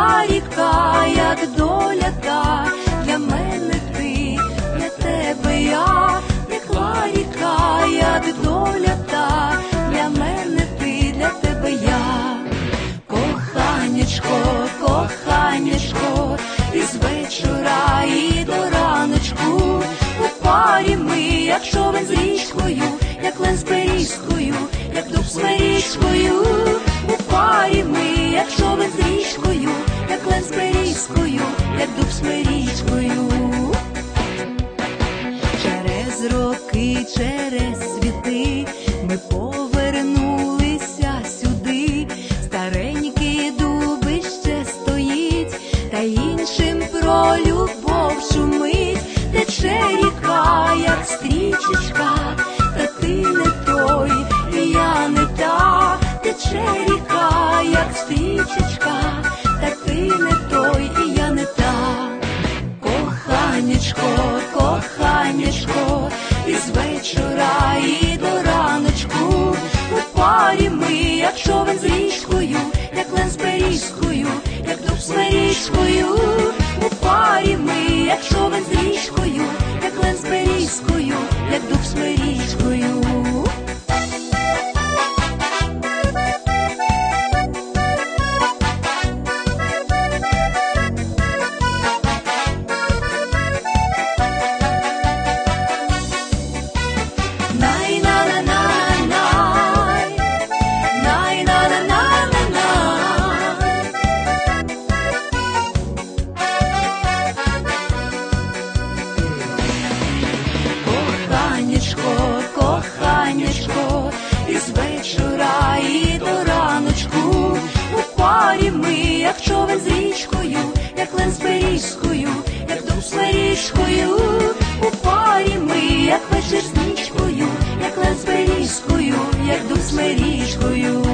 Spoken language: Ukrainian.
була рідка, як доля та. Для мене ти, для тебе я, текла рідка, як доля та. Для мене ти, для тебе я, коханечко, коханечко, із вечора і до раночку. У парі ми, як човен з річкою, як лен з берізкою, як дуб з мерічкою. Дуб. Через роки, через світи ми повернулися сюди. Старенький дуби ще стоїть, та іншим про любов шумить, тече ріка, як стрічечка, та ти не той, і я не та, тече ріка, як стрічечка, із вечора і до раночку у парі ми, як човен з річкою, як лен з берізкою, як дуб з мерічкою, у парі ми, як човен з річкою, як лен з берізкою, як дуб з мерічкою. Ми, як човен з річкою, як лен з берізкою, як дуб з мерічкою, у парі ми, як вечір з нічкою, як лен з берізкою, як дуб з мерічкою.